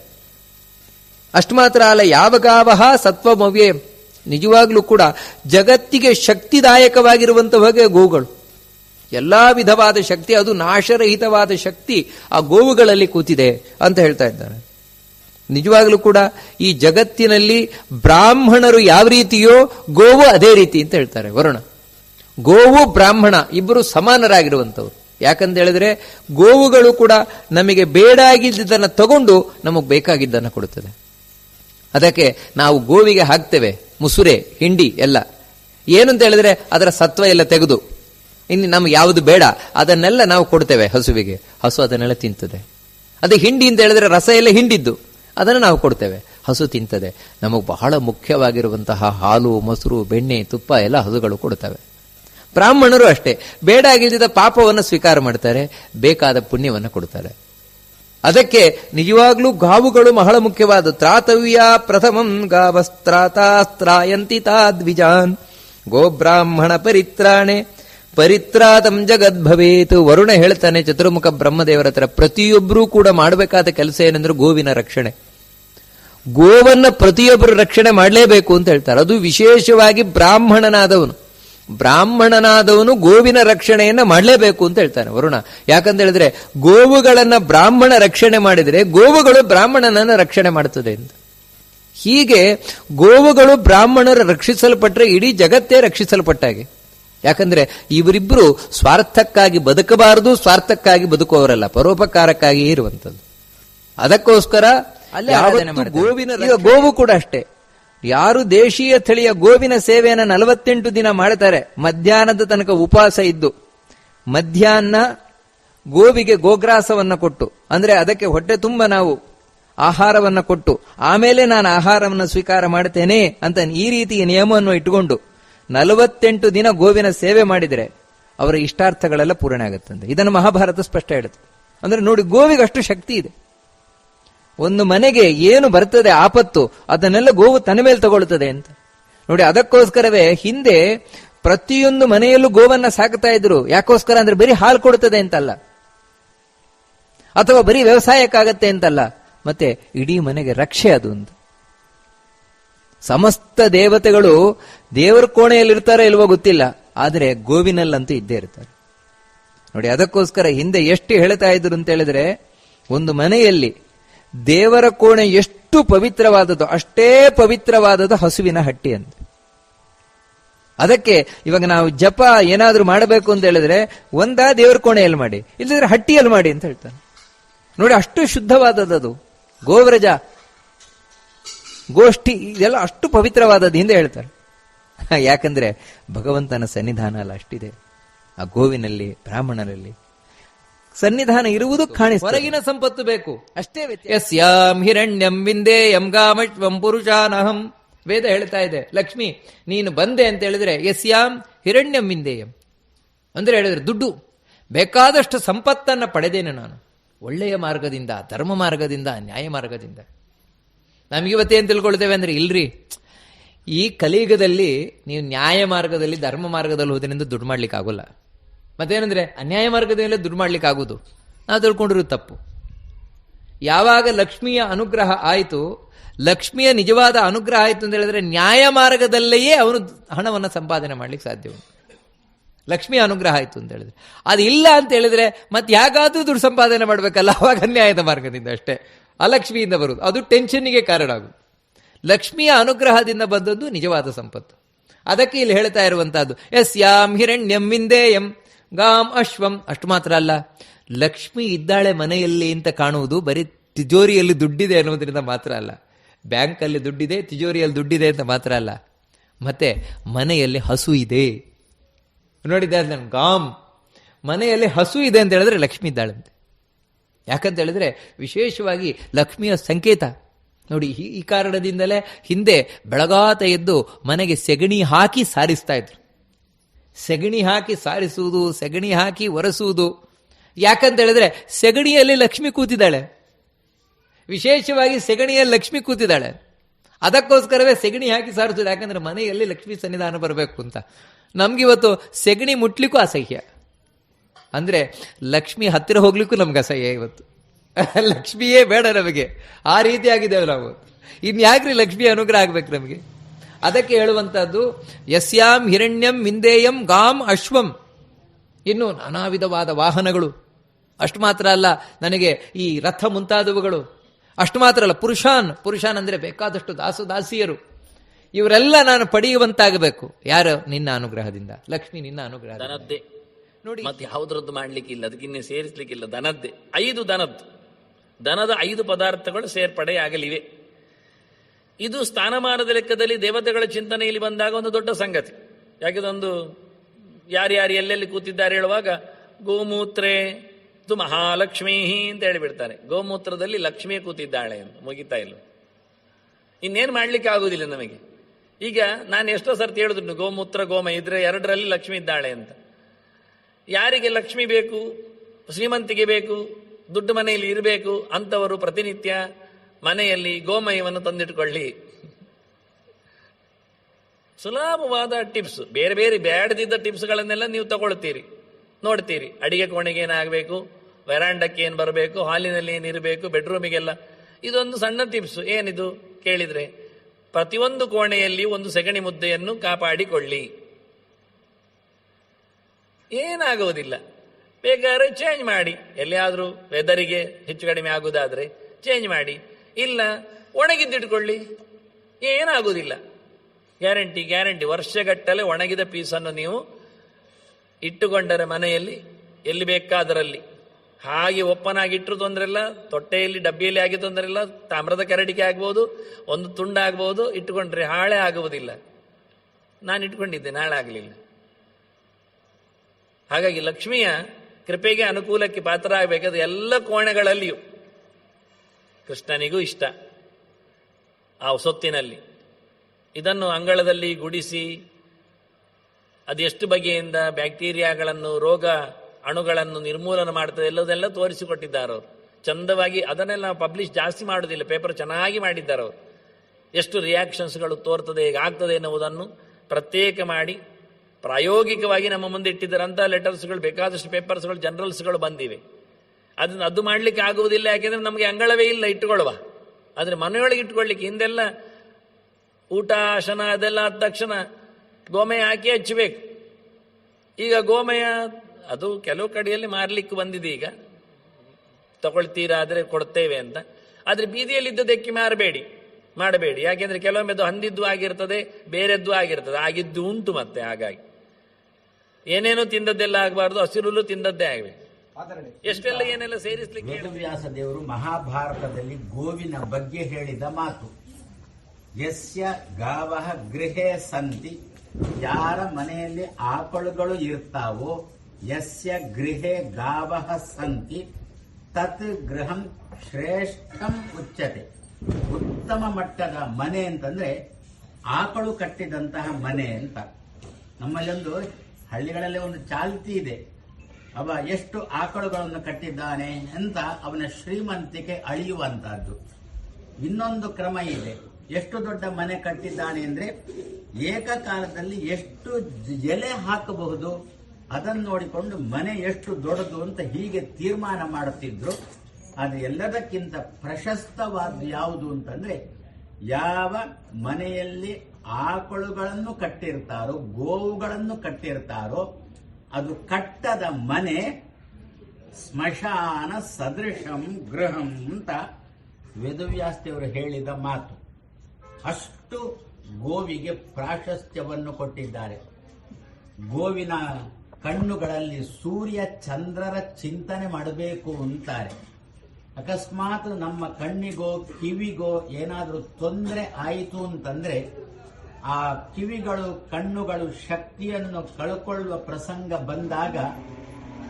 ಅಷ್ಟು ಮಾತ್ರ ಅಲ್ಲ, ಯಾವ ಗಾವಹ ಸತ್ವಮವ್ಯೆ. ನಿಜವಾಗ್ಲೂ ಕೂಡ ಜಗತ್ತಿಗೆ ಶಕ್ತಿದಾಯಕವಾಗಿರುವಂತಹವೇ ಗೋವುಗಳು. ಎಲ್ಲಾ ವಿಧವಾದ ಶಕ್ತಿ, ಅದು ನಾಶರಹಿತವಾದ ಶಕ್ತಿ ಆ ಗೋವುಗಳಲ್ಲಿ ಕೂತಿದೆ ಅಂತ ಹೇಳ್ತಾ ಇದ್ದಾರೆ. ನಿಜವಾಗ್ಲೂ ಕೂಡ ಈ ಜಗತ್ತಿನಲ್ಲಿ ಬ್ರಾಹ್ಮಣರು ಯಾವ ರೀತಿಯೋ ಗೋವು ಅದೇ ರೀತಿ ಅಂತ ಹೇಳ್ತಾರೆ ವರುಣ. ಗೋವು ಬ್ರಾಹ್ಮಣ ಇಬ್ಬರು ಸಮಾನರಾಗಿರುವಂಥವ್ರು. ಯಾಕಂತ ಹೇಳಿದ್ರೆ, ಗೋವುಗಳು ಕೂಡ ನಮಗೆ ಬೇಡಾಗಿದ್ದನ್ನು ತಗೊಂಡು ನಮಗೆ ಬೇಕಾಗಿದ್ದನ್ನು ಕೊಡುತ್ತದೆ. ಅದಕ್ಕೆ ನಾವು ಗೋವಿಗೆ ಹಾಕ್ತೇವೆ, ಮುಸುರೆ, ಹಿಂಡಿ ಎಲ್ಲ. ಏನಂತ ಹೇಳಿದ್ರೆ, ಅದರ ಸತ್ವ ಎಲ್ಲ ತೆಗೆದು. ಇನ್ನು ನಮ್ಗೆ ಯಾವುದು ಬೇಡ, ಅದನ್ನೆಲ್ಲ ನಾವು ಕೊಡ್ತೇವೆ ಹಸುವಿಗೆ. ಹಸು ಅದನ್ನೆಲ್ಲ ತಿಂತದೆ. ಅದೇ ಹಿಂಡಿ ಅಂತ ಹೇಳಿದ್ರೆ, ರಸ ಎಲ್ಲ ಹಿಂಡಿದ್ದು. ಅದನ್ನು ನಾವು ಕೊಡ್ತೇವೆ. ಹಸು ತಿಂತದೆ. ನಮಗೆ ಬಹಳ ಮುಖ್ಯವಾಗಿರುವಂತಹ ಹಾಲು, ಮೊಸರು, ಬೆಣ್ಣೆ, ತುಪ್ಪ ಎಲ್ಲ ಹಸುಗಳು ಕೊಡ್ತವೆ. ಬ್ರಾಹ್ಮಣರು ಅಷ್ಟೇ. ಬೇಡ ಆಗಿಲ್ದಿದ್ದ ಪಾಪವನ್ನು ಸ್ವೀಕಾರ ಮಾಡ್ತಾರೆ, ಬೇಕಾದ ಪುಣ್ಯವನ್ನು ಕೊಡ್ತಾರೆ. ಅದಕ್ಕೆ ನಿಜವಾಗ್ಲೂ ಗಾವುಗಳು ಬಹಳ ಮುಖ್ಯವಾದ ತ್ರಾತವ್ಯ ಪ್ರಥಮಂ ಗಾವಸ್ತ್ರಾತಾಸ್ತ್ರಾಯಂತಿ ದ್ವಿಜಾನ್ ಗೋಬ್ರಾಹ್ಮಣ ಪರಿತ್ರಾಣೆ. ಪರಿತ್ರಾತಂ ಜಗದ್ಭವೇತು ವರುಣ ಹೇಳ್ತಾನೆ, ಚತುರ್ಮುಖ ಬ್ರಹ್ಮದೇವರ ಹತ್ರ. ಪ್ರತಿಯೊಬ್ಬರೂ ಕೂಡ ಮಾಡಬೇಕಾದ ಕೆಲಸ ಏನಂದ್ರೆ ಗೋವಿನ ರಕ್ಷಣೆ. ಗೋವನ್ನ ಪ್ರತಿಯೊಬ್ಬರು ರಕ್ಷಣೆ ಮಾಡಲೇಬೇಕು ಅಂತ ಹೇಳ್ತಾರೆ. ಅದು ವಿಶೇಷವಾಗಿ ಬ್ರಾಹ್ಮಣನಾದವನು. ಬ್ರಾಹ್ಮಣನಾದವನು ಗೋವಿನ ರಕ್ಷಣೆಯನ್ನ ಮಾಡಲೇಬೇಕು ಅಂತ ಹೇಳ್ತಾನೆ ವರುಣ. ಯಾಕಂತ ಹೇಳಿದ್ರೆ ಗೋವುಗಳನ್ನ ಬ್ರಾಹ್ಮಣ ರಕ್ಷಣೆ ಮಾಡಿದರೆ ಗೋವುಗಳು ಬ್ರಾಹ್ಮಣನನ್ನ ರಕ್ಷಣೆ ಮಾಡುತ್ತದೆ ಅಂತ. ಹೀಗೆ ಗೋವುಗಳು ಬ್ರಾಹ್ಮಣರು ರಕ್ಷಿಸಲ್ಪಟ್ರೆ ಇಡೀ ಜಗತ್ತೇ ರಕ್ಷಿಸಲ್ಪಟ್ಟಾಗೆ ಯಾಕಂದ್ರೆ ಇವರಿಬ್ಬರು ಸ್ವಾರ್ಥಕ್ಕಾಗಿ ಬದುಕಬಾರದು ಸ್ವಾರ್ಥಕ್ಕಾಗಿ ಬದುಕುವವರಲ್ಲ ಪರೋಪಕಾರಕ್ಕಾಗಿ ಇರುವಂತದ್ದು. ಅದಕ್ಕೋಸ್ಕರ. ಗೋವಿನ ಗೋವು ಕೂಡ ಅಷ್ಟೇ. ಯಾರು ದೇಶೀಯ ತಳಿಯ ಗೋವಿನ ಸೇವೆಯನ್ನು ನಲವತ್ತೆಂಟು ದಿನ ಮಾಡ್ತಾರೆ, ಮಧ್ಯಾಹ್ನದ ತನಕ ಉಪವಾಸ ಇದ್ದು, ಮಧ್ಯಾಹ್ನ ಗೋವಿಗೆ ಗೋಗ್ರಾಸವನ್ನು ಕೊಟ್ಟು, ಅಂದ್ರೆ ಅದಕ್ಕೆ ಹೊಟ್ಟೆ ತುಂಬ ನಾವು ಆಹಾರವನ್ನು ಕೊಟ್ಟು, ಆಮೇಲೆ ನಾನು ಆಹಾರವನ್ನು ಸ್ವೀಕಾರ ಮಾಡ್ತೇನೆ ಅಂತ ಈ ರೀತಿಯ ನಿಯಮವನ್ನು ಇಟ್ಟುಕೊಂಡು ನಲವತ್ತೆಂಟು ದಿನ ಗೋವಿನ ಸೇವೆ ಮಾಡಿದರೆ ಅವರ ಇಷ್ಟಾರ್ಥಗಳೆಲ್ಲ ಪೂರ್ಣ ಆಗುತ್ತಂತೆ ಇದನ್ನು ಮಹಾಭಾರತ ಸ್ಪಷ್ಟ ಹೇಳುತ್ತೆ. ಅಂದ್ರೆ ನೋಡಿ, ಗೋವಿಗೆ ಅಷ್ಟು ಶಕ್ತಿ ಇದೆ. ಒಂದು ಮನೆಗೆ ಏನು ಬರ್ತದೆ ಆಪತ್ತು, ಅದನ್ನೆಲ್ಲ ಗೋವು ತನ್ನ ಮೇಲೆ ತಗೊಳ್ತದೆ ಅಂತ. ನೋಡಿ, ಅದಕ್ಕೋಸ್ಕರವೇ ಹಿಂದೆ ಪ್ರತಿಯೊಂದು ಮನೆಯಲ್ಲೂ ಗೋವನ್ನ ಸಾಕ್ತಾ ಇದ್ರು. ಯಾಕೋಸ್ಕರ ಅಂದ್ರೆ ಬರೀ ಹಾಲು ಕೊಡುತ್ತದೆ ಅಂತಲ್ಲ. ಅಥವಾ ಬರೀ ವ್ಯವಸಾಯಕ್ಕಾಗತ್ತೆ ಅಂತಲ್ಲ. ಮತ್ತೆ ಇಡೀ ಮನೆಗೆ ರಕ್ಷೆ ಅದು ಅಂತ. ಸಮಸ್ತ ದೇವತೆಗಳು ದೇವರ ಕೋಣೆಯಲ್ಲಿರ್ತಾರೋ ಇಲ್ವೋ ಗೊತ್ತಿಲ್ಲ. ಆದರೆ ಗೋವಿನಲ್ಲಂತೂ ಇದ್ದೇ ಇರ್ತಾರೆ. ನೋಡಿ, ಅದಕ್ಕೋಸ್ಕರ ಹಿಂದೆ ಎಷ್ಟು ಹೇಳ್ತಾ ಇದ್ರು ಅಂತ ಹೇಳಿದ್ರೆ, ಒಂದು ಮನೆಯಲ್ಲಿ ದೇವರ ಕೋಣೆ ಎಷ್ಟು ಪವಿತ್ರವಾದದ್ದು ಅಷ್ಟೇ ಪವಿತ್ರವಾದದ್ದು ಹಸುವಿನ ಹಟ್ಟಿ ಅಂತ. ಅದಕ್ಕೆ ಇವಾಗ ನಾವು ಜಪ ಏನಾದ್ರೂ ಮಾಡಬೇಕು ಅಂತ ಹೇಳಿದ್ರೆ ಒಂದ ದೇವರ ಕೋಣೆಯಲ್ಲಿ ಮಾಡಿ ಇಲ್ಲದ್ರೆ ಹಟ್ಟಿಯಲ್ಲಿ ಮಾಡಿ ಅಂತ ಹೇಳ್ತಾನೆ. ನೋಡಿ ಅಷ್ಟು ಶುದ್ಧವಾದದ್ದು. ಗೋವ್ರಜ, ಗೋಷ್ಠಿ ಇದೆಲ್ಲ ಅಷ್ಟು ಪವಿತ್ರವಾದದ್ದು ಹಿಂದೆ ಹೇಳ್ತಾರೆ. ಯಾಕಂದ್ರೆ ಭಗವಂತನ ಸನ್ನಿಧಾನ ಅಲ್ಲ ಅಷ್ಟಿದೆ. ಆ ಗೋವಿನಲ್ಲಿ, ಬ್ರಾಹ್ಮಣರಲ್ಲಿ ಸನ್ನಿಧಾನ ಇರುವುದು ಕಾಣಿಸ್ತು ಹೊರಗಿನ ಸಂಪತ್ತು ಬೇಕು. ಅಷ್ಟೇ ಯಸ್ಯಾಂ ಹಿರಣ್ಯಂ ವಿಂದೇಯಂ ಗಾಮಶ್ವಂ ಪುರುಷಾನಹಂ. ವೇದ ಹೇಳ್ತಾ ಇದೆ ಲಕ್ಷ್ಮಿ ನೀನು ಬಂದೆ ಅಂತ ಹೇಳಿದ್ರೆ ಯಸ್ಯಾಂ ಹಿರಣ್ಯಂ ವಿಂದೇಯಂ. ಅಂದ್ರೆ ಹೇಳಿದ್ರೆ ದುಡ್ಡು. ಬೇಕಾದಷ್ಟು ಸಂಪತ್ತನ್ನ ಪಡೆದೇನೆ ನಾನು. ಒಳ್ಳೆಯ ಮಾರ್ಗದಿಂದ ಧರ್ಮ ಮಾರ್ಗದಿಂದ ನ್ಯಾಯ ಮಾರ್ಗದಿಂದ. ನಮಗಿವತ್ತೇನು ತಿಳ್ಕೊಳ್ತೇವೆ ಅಂದ್ರೆ ಇಲ್ರಿ. ಈ ಕಲಿಯುಗದಲ್ಲಿ ನೀವು ನ್ಯಾಯ ಮಾರ್ಗದಲ್ಲಿ ಧರ್ಮ ಮಾರ್ಗದಲ್ಲಿ ಹೋದ್ರಿಂದ ದುಡ್ಡು ಮಾಡ್ಲಿಕ್ಕೆ ಆಗೋಲ್ಲ ಮತ್ತೇನಂದ್ರೆ ಅನ್ಯಾಯ ಮಾರ್ಗದಲ್ಲಿ ದುಡ್ಡು ಮಾಡ್ಲಿಕ್ಕೆ ಆಗುದು. ನಾವು ತಿಳ್ಕೊಂಡಿರೋದು ತಪ್ಪು. ಯಾವಾಗ ಲಕ್ಷ್ಮಿಯ ಅನುಗ್ರಹ ಆಯಿತು, ಲಕ್ಷ್ಮಿಯ ನಿಜವಾದ ಅನುಗ್ರಹ ಆಯಿತು ಅಂತ ಹೇಳಿದ್ರೆ ನ್ಯಾಯ ಮಾರ್ಗದಲ್ಲೇ ಅವನು ಹಣವನ್ನು ಸಂಪಾದನೆ ಮಾಡ್ಲಿಕ್ಕೆ ಸಾಧ್ಯ ಉಂಟು. ಲಕ್ಷ್ಮಿ ಅನುಗ್ರಹ ಆಯಿತು ಅಂತ ಹೇಳಿದ್ರೆ. ಅದು ಇಲ್ಲ ಅಂತ ಹೇಳಿದ್ರೆ ಮತ್ತೆ ಯಾಕಾದ್ರೂ ದುಡ್ಡು ಸಂಪಾದನೆ ಮಾಡಬೇಕಲ್ಲ, ಅವಾಗ ಅನ್ಯಾಯದ ಮಾರ್ಗದಿಂದ ಅಷ್ಟೇ. ಅಲಕ್ಷ್ಮಿಯಿಂದ ಬರುವುದು ಅದು ಟೆನ್ಷನ್ನಿಗೆ ಕಾರಣ ಆಗುದು ಲಕ್ಷ್ಮಿಯ ಅನುಗ್ರಹದಿಂದ ಬಂದದ್ದು ನಿಜವಾದ ಸಂಪತ್ತು. ಅದಕ್ಕೆ ಇಲ್ಲಿ ಹೇಳ್ತಾ ಇರುವಂತಹದ್ದು ಎಸ್ ಯಾಂ ಹಿರಣ್ಯಂ ವಿಂದೇಯಂ. ಗಾಂ ಅಶ್ವಂ. ಅಷ್ಟು ಮಾತ್ರ ಅಲ್ಲ, ಲಕ್ಷ್ಮಿ ಇದ್ದಾಳೆ ಮನೆಯಲ್ಲಿ ಅಂತ ಕಾಣುವುದು ಬರೀ ತಿಜೋರಿಯಲ್ಲಿ ದುಡ್ಡಿದೆ ಅನ್ನೋದ್ರಿಂದ ಮಾತ್ರ ಅಲ್ಲ. ಬ್ಯಾಂಕಲ್ಲಿ ದುಡ್ಡಿದೆ, ತಿಜೋರಿಯಲ್ಲಿ ದುಡ್ಡಿದೆ ಅಂತ ಮಾತ್ರ ಅಲ್ಲ. ಮತ್ತೆ ಮನೆಯಲ್ಲಿ ಹಸು ಇದೆ. ನೋಡಿದ್ದೆ ನನ್ನ ಗಾಮ್ ಮನೆಯಲ್ಲಿ ಹಸು ಇದೆ ಅಂತ ಹೇಳಿದ್ರೆ ಲಕ್ಷ್ಮಿ ಇದ್ದಾಳಂತೆ. ಯಾಕಂತ ಹೇಳಿದ್ರೆ ವಿಶೇಷವಾಗಿ ಲಕ್ಷ್ಮಿಯ ಸಂಕೇತ. ನೋಡಿ, ಈ ಕಾರಣದಿಂದಲೇ ಹಿಂದೆ ಬೆಳಗಾತ ಎದ್ದು ಮನೆಗೆ ಸೆಗಣಿ ಹಾಕಿ ಸಾರಿಸ್ತಾ ಇದ್ರು. ಸೆಗಣಿ ಹಾಕಿ ಸಾರಿಸುವುದು, ಸೆಗಣಿ ಹಾಕಿ ಒರೆಸುವುದು. ಯಾಕಂತ ಹೇಳಿದ್ರೆ ಸೆಗಣಿಯಲ್ಲಿ ಲಕ್ಷ್ಮಿ ಕೂತಿದ್ದಾಳೆ. ವಿಶೇಷವಾಗಿ ಸೆಗಣಿಯಲ್ಲಿ ಲಕ್ಷ್ಮಿ ಕೂತಿದ್ದಾಳೆ. ಅದಕ್ಕೋಸ್ಕರವೇ ಸೆಗಣಿ ಹಾಕಿ ಸಾರಿಸೋದು ಯಾಕಂದ್ರೆ ಮನೆಯಲ್ಲಿ ಲಕ್ಷ್ಮಿ ಸನ್ನಿಧಾನ ಬರಬೇಕು ಅಂತ. ನಮ್ಗಿವತ್ತು ಸೆಗಣಿ ಮುಟ್ಲಿಕ್ಕೂ ಅಸಹ್ಯ. ಅಂದ್ರೆ ಲಕ್ಷ್ಮಿ ಹತ್ತಿರ ಹೋಗ್ಲಿಕ್ಕೂ ನಮ್ಗೆ ಅಸಹ್ಯ ಇವತ್ತು. ಲಕ್ಷ್ಮಿಯೇ ಬೇಡ ನಮಗೆ. ಆ ರೀತಿ ಆಗಿದ್ದೇವೆ ನಾವು. ಇನ್ಯಾಕ್ರಿ ಲಕ್ಷ್ಮಿ ಅನುಗ್ರಹ ಆಗ್ಬೇಕು ನಮಗೆ? ಅದಕ್ಕೆ ಹೇಳುವಂತಹದ್ದು ಯಸ್ಯಾಂ ಹಿರಣ್ಯಂ ವಿಂದೇಯಂ ಗಾಂ ಅಶ್ವಂ. ಇನ್ನು ನಾನಾ ವಿಧವಾದ ವಾಹನಗಳು. ಅಷ್ಟು ಮಾತ್ರ ಅಲ್ಲ ನನಗೆ ಈ ರಥ ಮುಂತಾದವುಗಳು. ಅಷ್ಟು ಮಾತ್ರ ಅಲ್ಲ ಪುರುಷಾನ್. ಪುರುಷಾನ್ ಅಂದ್ರೆ ಬೇಕಾದಷ್ಟು ದಾಸು ದಾಸಿಯರು. ಇವರೆಲ್ಲ ನಾನು ಪಡೆಯುವಂತಾಗಬೇಕು. ಯಾರು? ನಿನ್ನ ಅನುಗ್ರಹದಿಂದ. ಲಕ್ಷ್ಮಿ ನಿನ್ನ ಅನುಗ್ರಹ ದನದ್ದೇ. ನೋಡಿ. ಮತ್ತೆ ಯಾವುದ್ರದ್ದು ಮಾಡ್ಲಿಕ್ಕಿಲ್ಲ ಅದಕ್ಕಿನ್ನೇ ಸೇರಿಸ್ಲಿಕ್ಕಿಲ್ಲ ದನದ್ದೇ. ಐದು ದನದ್ದು. ದನದ ಐದು ಪದಾರ್ಥಗಳು ಸೇರ್ಪಡೆಯಾಗಲಿವೆ. ಇದು ಸ್ಥಾನಮಾನದ ಲೆಕ್ಕದಲ್ಲಿ ದೇವತೆಗಳ ಚಿಂತನೆಯಲ್ಲಿ ಬಂದಾಗ ಒಂದು ದೊಡ್ಡ ಸಂಗತಿ. ಯಾಕಿದೊಂದು ಯಾರ್ಯಾರು ಎಲ್ಲೆಲ್ಲಿ ಕೂತಿದ್ದಾರೆ ಹೇಳುವಾಗ, ಗೋಮೂತ್ರೆ ಇದು ಮಹಾಲಕ್ಷ್ಮೀ ಅಂತ ಹೇಳಿಬಿಡ್ತಾರೆ. ಗೋಮೂತ್ರದಲ್ಲಿ ಲಕ್ಷ್ಮಿಯೇ ಕೂತಿದ್ದಾಳೆ ಅಂತ ಮುಗಿತಾ ಇಲ್ಲ. ಇನ್ನೇನು ಮಾಡ್ಲಿಕ್ಕೆ ಆಗೋದಿಲ್ಲ ನಮಗೆ. ಈಗ ನಾನು ಎಷ್ಟೋ ಸರ್ತಿ ಹೇಳಿದ್ರು ಗೋಮೂತ್ರ, ಗೋಮ ಇದ್ರೆ ಎರಡರಲ್ಲಿ ಲಕ್ಷ್ಮಿ ಇದ್ದಾಳೆ ಅಂತ. ಯಾರಿಗೆ ಲಕ್ಷ್ಮಿ ಬೇಕು, ಶ್ರೀಮಂತಿಗೆ ಬೇಕು, ದುಡ್ಡು ಮನೆಯಲ್ಲಿ ಇರಬೇಕು ಅಂತವರು ಪ್ರತಿನಿತ್ಯ ಮನೆಯಲ್ಲಿ ಗೋಮಯವನ್ನು ತಂದಿಟ್ಕೊಳ್ಳಿ. ಸುಲಭವಾದ ಟಿಪ್ಸ್, ಬೇರೆ ಬೇರೆ ಬೇಡದಿದ್ದ ಟಿಪ್ಸ್ಗಳನ್ನೆಲ್ಲ ನೀವು ತಗೊಳ್ತೀರಿ, ನೋಡ್ತೀರಿ. ಅಡಿಗೆ ಕೋಣೆಗೆ ಏನಾಗಬೇಕು, ವೆರಾಂಡಕ್ಕೆ ಏನು ಬರಬೇಕು, ಹಾಲಿನಲ್ಲಿ ಏನಿರಬೇಕು ಬೆಡ್ರೂಮಿಗೆಲ್ಲ. ಇದೊಂದು ಸಣ್ಣ ಟಿಪ್ಸ್, ಏನಿದು ಕೇಳಿದ್ರೆ, ಪ್ರತಿಯೊಂದು ಕೋಣೆಯಲ್ಲಿ ಒಂದು ಸೆಗಣಿ ಮುದ್ದೆಯನ್ನು ಕಾಪಾಡಿಕೊಳ್ಳಿ. ಏನಾಗುವುದಿಲ್ಲ. ಬೇಕಾದ್ರೆ ಚೇಂಜ್ ಮಾಡಿ. ಎಲ್ಲಿಯಾದರೂ ವೆದರಿಗೆ ಹೆಚ್ಚು ಕಡಿಮೆ ಆಗುವುದಾದರೆ ಚೇಂಜ್ ಮಾಡಿ. ಇಲ್ಲ, ಒಣಗಿದ್ದಿಟ್ಕೊಳ್ಳಿ. ಏನಾಗುವುದಿಲ್ಲ ಗ್ಯಾರಂಟಿ ಗ್ಯಾರಂಟಿ. ವರ್ಷಗಟ್ಟಲೆ ಒಣಗಿದ ಪೀಸನ್ನು ನೀವು ಇಟ್ಟುಕೊಂಡರೆ ಮನೆಯಲ್ಲಿ, ಎಲ್ಲಿ ಬೇಕಾದರಲ್ಲಿ. ಹಾಗೆ ಓಪನ್ ಆಗಿಟ್ಟರು ತೊಂದರೆ ಇಲ್ಲ, ತೊಟ್ಟೆಯಲ್ಲಿ, ಡಬ್ಬಿಯಲ್ಲಿ ಆಗಿ ತೊಂದರೆ ಇಲ್ಲ, ತಾಮ್ರದ ಕರಡಿಕೆ ಆಗ್ಬೋದು, ಒಂದು ತುಂಡಾಗ್ಬೋದು ಇಟ್ಟುಕೊಂಡ್ರೆ ಹಾಳೆ ಆಗುವುದಿಲ್ಲ. ನಾನು ಇಟ್ಕೊಂಡಿದ್ದೆ, ನಾಳೆ ಆಗಲಿಲ್ಲ. ಹಾಗಾಗಿ ಲಕ್ಷ್ಮಿಯ ಕೃಪೆಗೆ ಅನುಕೂಲಕ್ಕೆ ಪಾತ್ರ ಆಗಬೇಕಾದ್ರೆ ಎಲ್ಲ ಕೋಣೆಗಳಲ್ಲಿಯೂ ಕೃಷ್ಣನಿಗೂ ಇಷ್ಟ. ಆ ಸೊತ್ತಿನಲ್ಲಿ. ಇದನ್ನು ಅಂಗಳದಲ್ಲಿ ಗುಡಿಸಿ ಅದೆಷ್ಟು ಬಗೆಯಿಂದ ಬ್ಯಾಕ್ಟೀರಿಯಾಗಳನ್ನು, ರೋಗ ಅಣುಗಳನ್ನು ನಿರ್ಮೂಲನ ಮಾಡ್ತದೆ ಎಲ್ಲದೆಲ್ಲ ತೋರಿಸಿಕೊಟ್ಟಿದ್ದಾರೆ ಅವರು. ಚಂದವಾಗಿ ಅದನ್ನೆಲ್ಲ ನಾವು ಪಬ್ಲಿಷ್ ಜಾಸ್ತಿ ಮಾಡೋದಿಲ್ಲ, ಪೇಪರ್ ಚೆನ್ನಾಗಿ ಮಾಡಿದ್ದಾರೆ ಅವರು. ಎಷ್ಟು ರಿಯಾಕ್ಷನ್ಸ್ಗಳು ತೋರ್ತದೆ, ಹೇಗಾಗ್ತದೆ ಎನ್ನುವುದನ್ನು ಪ್ರತ್ಯೇಕ ಮಾಡಿ, ಪ್ರಾಯೋಗಿಕವಾಗಿ ನಮ್ಮ ಮುಂದೆ ಇಟ್ಟಿದ್ದಾರೆ. ಅಂತ ಲೆಟರ್ಸ್ಗಳು, ಬೇಕಾದಷ್ಟು ಪೇಪರ್ಸ್ಗಳು, ಜರ್ನಲ್ಸ್ಗಳು ಬಂದಿವೆ. ಅದನ್ನ ಅದು ಮಾಡಲಿಕ್ಕೆ ಆಗುವುದಿಲ್ಲ, ಯಾಕೆಂದ್ರೆ ನಮಗೆ ಅಂಗಳವೇ ಇಲ್ಲ ಇಟ್ಟುಕೊಳ್ಳುವ. ಆದರೆ ಮನೆಯೊಳಗೆ ಇಟ್ಕೊಳ್ಳಿಕ್ಕೆ ಹಿಂದೆಲ್ಲ ಊಟ ಆಸನ ಅದೆಲ್ಲ ಆದ ತಕ್ಷಣ ಗೋಮಯ ಹಾಕಿ ಹಚ್ಚಬೇಕು. ಈಗ ಗೋಮಯ, ಅದು ಕೆಲವು ಕಡೆಯಲ್ಲಿ ಮಾರಲಿಕ್ಕೆ ಬಂದಿದೆ ಈಗ. ತಗೊಳ್ತೀರಾ ಆದರೆ ಕೊಡ್ತೇವೆ ಅಂತ. ಆದರೆ ಬೀದಿಯಲ್ಲಿ ಇದ್ದದಕ್ಕೆ ಮಾರಬೇಡಿ, ಮಾಡಬೇಡಿ. ಯಾಕೆಂದ್ರೆ ಕೆಲವೊಮ್ಮೆ ಅದು ಹಂದಿದ್ದು ಆಗಿರ್ತದೆ, ಬೇರೆದ್ದು ಆಗಿರ್ತದೆ. ಆಗಿದ್ದು ಉಂಟು ಮತ್ತೆ, ಹಾಗಾಗಿ. ಏನೇನೋ ತಿಂದದ್ದೆಲ್ಲ ಆಗಬಾರ್ದು ಹಸಿರುಲು ತಿಂದದ್ದೇ ಆಗಬೇಕು. ಎಷ್ಟೆಲ್ಲ ಏನೆಲ್ಲ ಸೇರಿಸ್ಲಿಕ್ಕೆ ವೇದವ್ಯಾಸ ದೇವರು ಮಹಾಭಾರತದಲ್ಲಿ ಗೋವಿನ ಬಗ್ಗೆ ಹೇಳಿದ ಮಾತು. ಯಸ್ಯ ಗಾವ ಗೃಹೇ ಸಂತಿ ಯಾರ ಮನೆಯಲ್ಲಿ ಆಕಳುಗಳು ಇರ್ತಾವೋ ಯಸ್ಯ ಗೃಹೆ ಗಾವ ಸಂತಿ ತತ್ ಗೃಹಂ ಶ್ರೇಷ್ಠಂ ಉಚ್ಚತೆ ಉತ್ತಮ ಮಟ್ಟದ ಮನೆ ಅಂತಂದ್ರೆ ಆಕಳು ಕಟ್ಟಿದಂತಹ ಮನೆ ಅಂತ. ನಮ್ಮಲ್ಲೊಂದು ಹಳ್ಳಿಗಳಲ್ಲಿ ಒಂದು ಚಾಲ್ತಿ ಇದೆ. ಅವ ಎಷ್ಟು ಆಕಳುಗಳನ್ನು ಕಟ್ಟಿದ್ದಾನೆ ಅಂತ ಅವನ ಶ್ರೀಮಂತಿಕೆ ಅಳಿಯುವಂತಹದ್ದು ಇನ್ನೊಂದು ಕ್ರಮ ಇದೆ. ಎಷ್ಟು ದೊಡ್ಡ ಮನೆ ಕಟ್ಟಿದ್ದಾನೆ ಅಂದ್ರೆ ಏಕಕಾಲದಲ್ಲಿ ಎಷ್ಟು ಎಲೆ ಹಾಕಬಹುದು ಅದನ್ನು ನೋಡಿಕೊಂಡು ಮನೆ ಎಷ್ಟು ದೊಡ್ಡದು ಅಂತ ಹೀಗೆ ತೀರ್ಮಾನ ಮಾಡುತ್ತಿದ್ರು. ಅದು ಎಲ್ಲದಕ್ಕಿಂತ ಪ್ರಶಸ್ತವಾದ ಯಾವುದು ಅಂತಂದ್ರೆ ಯಾವ ಮನೆಯಲ್ಲಿ ಆಕಳುಗಳನ್ನು ಕಟ್ಟಿರ್ತಾರೋ, ಗೋವುಗಳನ್ನು ಕಟ್ಟಿರ್ತಾರೋ ಅದು ಕಟ್ಟದ ಮನೆ ಸ್ಮಶಾನ ಸದೃಶಂ ಗೃಹಂ ಅಂತ ವೇದವ್ಯಾಸ್ತಿಯವರು ಹೇಳಿದ ಮಾತು. ಅಷ್ಟು ಗೋವಿಗೆ ಪ್ರಾಶಸ್ತ್ಯವನ್ನು ಕೊಟ್ಟಿದ್ದಾರೆ. ಗೋವಿನ ಕಣ್ಣುಗಳಲ್ಲಿ ಸೂರ್ಯ ಚಂದ್ರರ ಚಿಂತನೆ ಮಾಡಬೇಕು ಅಂತಾರೆ. ಅಕಸ್ಮಾತ್ ನಮ್ಮ ಕಣ್ಣಿಗೋ ಕಿವಿಗೋ ಏನಾದರೂ ತೊಂದರೆ ಆಯಿತು ಅಂತಂದ್ರೆ ಆ ಕಿವಿಗಳು, ಕಣ್ಣುಗಳು, ಶಕ್ತಿಯನ್ನು ಕಳ್ಕೊಳ್ಳುವ ಪ್ರಸಂಗ ಬಂದಾಗ